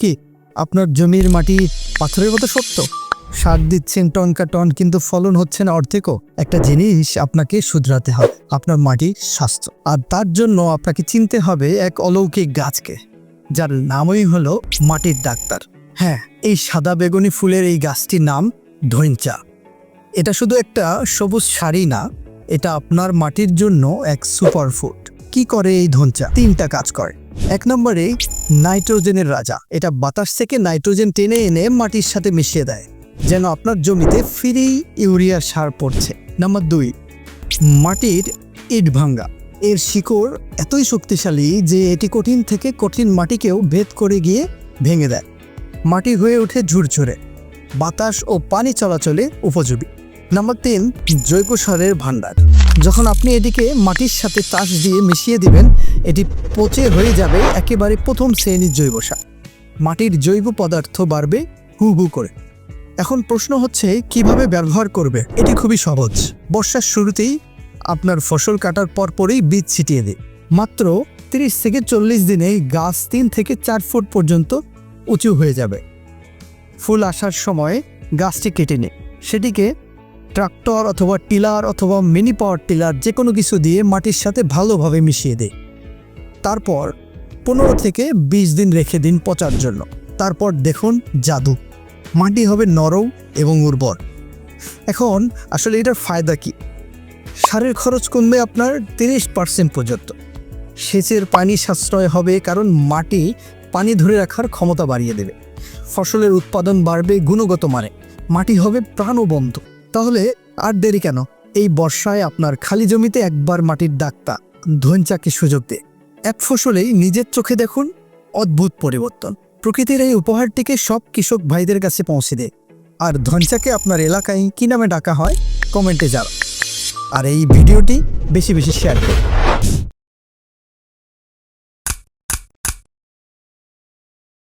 কি? আপনার জমির মাটি পাথরের মতো সত্য? সার দিচ্ছেন টনকা টন, কিন্তু ফলন হচ্ছে না অর্ধেকও। একটা জিনিস আপনাকে শুধরাতে হবে, আপনার মাটির স্বাস্থ্য। আর তার জন্য আপনাকে চিনতে হবে এক অলৌকিক গাছকে, যার নামই হলো মাটির ডাক্তার। হ্যাঁ এই সাদা বেগুনি ফুলের এই গাছটির নাম ধৈঞ্চা এটা শুধু একটা সবুজ শাড়ি না, এটা আপনার মাটির জন্য এক সুপারফুড কি করে এই ধনচা? তিনটা কাজ করে। এক নম্বরে, নাইট্রোজেনের রাজা। এটা বাতাস থেকে নাইট্রোজেন টেনে এনে মাটির সাথে মিশিয়ে দেয়, যেন আপনার জমিতে ফ্রি ইউরিয়া সার পড়ছে। নাম্বার দুই, মাটির ইট ভাঙ্গা। এর শিকড় এতই শক্তিশালী যে এটি কঠিন থেকে কঠিন মাটিকেও ভেদ করে গিয়ে ভেঙে দেয়। মাটি হয়ে ওঠে ঝুরঝুরে। বাতাস ও পানি চলাচলে উপযোগী। নাম্বার তিন, জৈব সারের ভাণ্ডার। যখন আপনি এটিকে মাটির সাথে তাস দিয়ে মিশিয়ে দিবেন, এটি পচে হয়ে যাবে একেবারে প্রথম শ্রেণির জৈব সার। মাটির জৈব পদার্থ বাড়বে হু হু করে। এখন প্রশ্ন হচ্ছে, কীভাবে ব্যবহার করবে? এটি খুবই সহজ। বর্ষার শুরুতেই আপনার ফসল কাটার পরপরই বীজ ছিটিয়ে দিই মাত্র তিরিশ থেকে চল্লিশ দিনে গাছ তিন থেকে চার ফুট পর্যন্ত উঁচু হয়ে যাবে। ফুল আসার সময় গাছটি কেটে নে সেটিকে ট্রাক্টর অথবা টিলার অথবা মিনি পাওয়ার টিলার যে কোনো কিছু দিয়ে মাটির সাথে ভালোভাবে মিশিয়ে দেয়। তারপর পনেরো থেকে বিশ দিন রেখে দিন পচার জন্য। তারপর দেখুন জাদু। মাটি হবে নরম এবং উর্বর। এখন আসলে এটার ফায়দা কি? সারের খরচ কমবে আপনার তিরিশ পার্সেন্ট পর্যন্ত। সেচের পানি সাশ্রয় হবে কারণ মাটি পানি ধরে রাখার ক্ষমতা বাড়িয়ে দেবে। ফসলের উৎপাদন বাড়বে, গুণগত মানে। মাটি হবে প্রাণবন্ত। তাহলে আর দেরি কেন? এই বর্ষায় আপনার খালি জমিতে একবার মাটির ডাক্তার, ধনচাকে সুযোগ দে। এক ফসলেই নিজের চোখে দেখুন অদ্ভুত পরিবর্তন। প্রকৃতির এই উপহারটিকে সব কৃষক ভাইদের কাছে পৌঁছে দে। আর ধনচাকে আপনার এলাকায় কি নামে ডাকা হয়, কমেন্টে জানান। আর এই ভিডিওটি বেশি বেশি শেয়ার করুন।